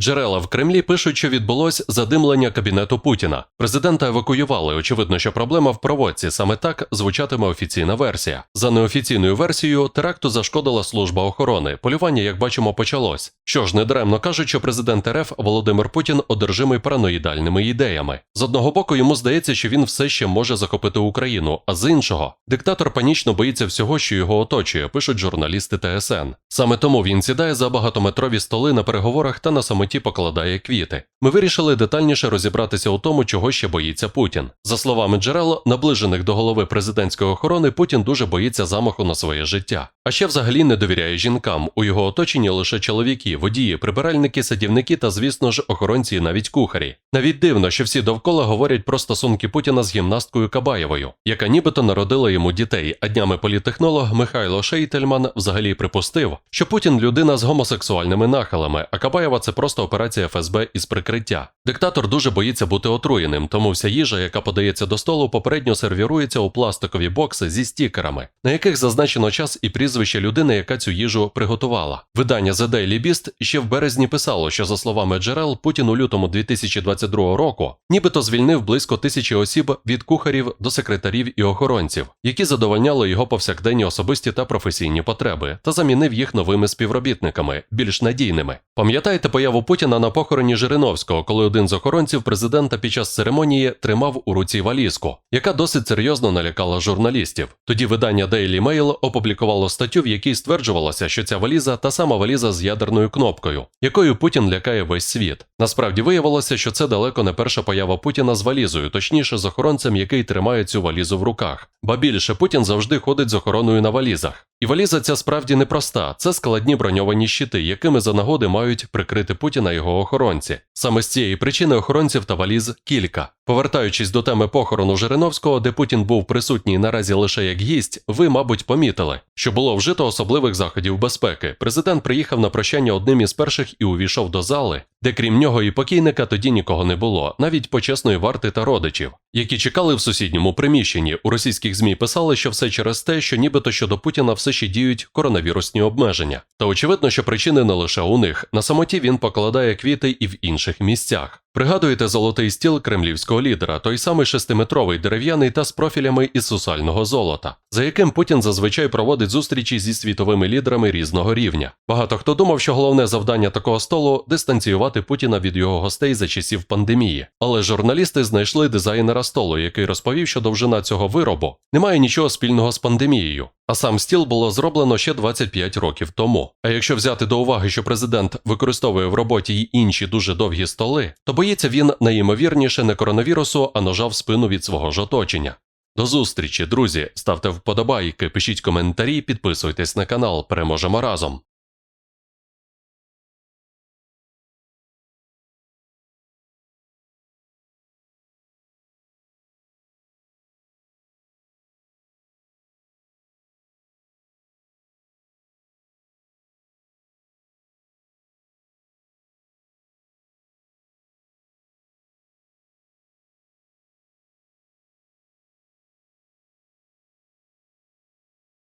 Джерела в Кремлі пишуть, що відбулось задимлення кабінету Путіна. Президента евакуювали. Очевидно, що проблема в проводці. Саме так звучатиме офіційна версія. За неофіційною версією, теракту зашкодила служба охорони. Полювання, як бачимо, почалось. Що ж, недаремно кажуть, що президент РФ Володимир Путін одержимий параноїдальними ідеями. З одного боку, йому здається, що він все ще може захопити Україну, а з іншого, диктатор панічно боїться всього, що його оточує, пишуть журналісти ТСН. Саме тому він сідає за багатометрові столи на переговорах та на самоті покладає квіти. Ми вирішили детальніше розібратися у тому, чого ще боїться Путін. За словами джерел, наближених до голови президентської охорони, Путін дуже боїться замаху на своє життя. А ще взагалі не довіряє жінкам. У його оточенні лише чоловіки, водії, прибиральники, садівники та, звісно ж, охоронці і навіть кухарі. Навіть дивно, що всі довкола говорять про стосунки Путіна з гімнасткою Кабаєвою, яка нібито народила йому дітей. А днями політехнолог Михайло Шейтельман взагалі припустив, що Путін людина з гомосексуальними нахилами, а Кабаєва це просто операція ФСБ із прикриття. Диктатор дуже боїться бути отруєним, тому вся їжа, яка подається до столу, попередньо сервірується у пластикові бокси зі стікерами, на яких зазначено час і прізвище людини, яка цю їжу приготувала. Видання The Daily Beast ще в березні писало, що за словами джерел, Путін у лютому 2022 року нібито звільнив близько тисячі осіб від кухарів до секретарів і охоронців, які задовольняли його повсякденні особисті та професійні потреби, та замінив їх новими співробітниками, більш надійними. Пам'ятаєте появу Путіна на похороні Жириновського, коли один з охоронців президента під час церемонії тримав у руці валізку, яка досить серйозно налякала журналістів. Тоді видання Daily Mail опублікувало статтю, в якій стверджувалося, що ця валіза та сама валіза з ядерною кнопкою, якою Путін лякає весь світ. Насправді виявилося, що це далеко не перша поява Путіна з валізою, точніше з охоронцем, який тримає цю валізу в руках. Ба більше Путін завжди ходить з охороною на валізах. І валіза ця справді непроста. Це складні броньовані щити, якими за нагоди мають прикрити Путіна його охоронці. Саме з цієї причини охоронців та валіз кілька. Повертаючись до теми похорону Жириновського, де Путін був присутній наразі лише як гість, ви, мабуть, помітили, що було вжито особливих заходів безпеки. Президент приїхав на прощання одним із перших і увійшов до зали, де крім нього і покійника тоді нікого не було, навіть почесної варти та родичів, які чекали в сусідньому приміщенні. У російських змі писали, що все через те, що нібито щодо Путіна все ще діють коронавірусні обмеження. Та очевидно, що причини не лише у них. На самоті він покладає квіти і в інших місцях. Пригадуєте золотий стіл кремлівського лідера, той самий шестиметровий дерев'яний та з профілями із сусального золота, за яким Путін зазвичай проводить зустрічі зі світовими лідерами різного рівня. Багато хто думав, що головне завдання такого столу дистанціювати Путіна від його гостей за часів пандемії. Але журналісти знайшли дизайнера столу, який розповів, що довжина цього виробу не має нічого спільного з пандемією. А сам стіл було зроблено ще 25 років тому. А якщо взяти до уваги, що президент використовує в роботі й інші дуже довгі столи, то боїться він найімовірніше не коронавірусу, а ножа в спину від свого ж оточення. До зустрічі, друзі! Ставте вподобайки, пишіть коментарі, підписуйтесь на канал. Переможемо разом.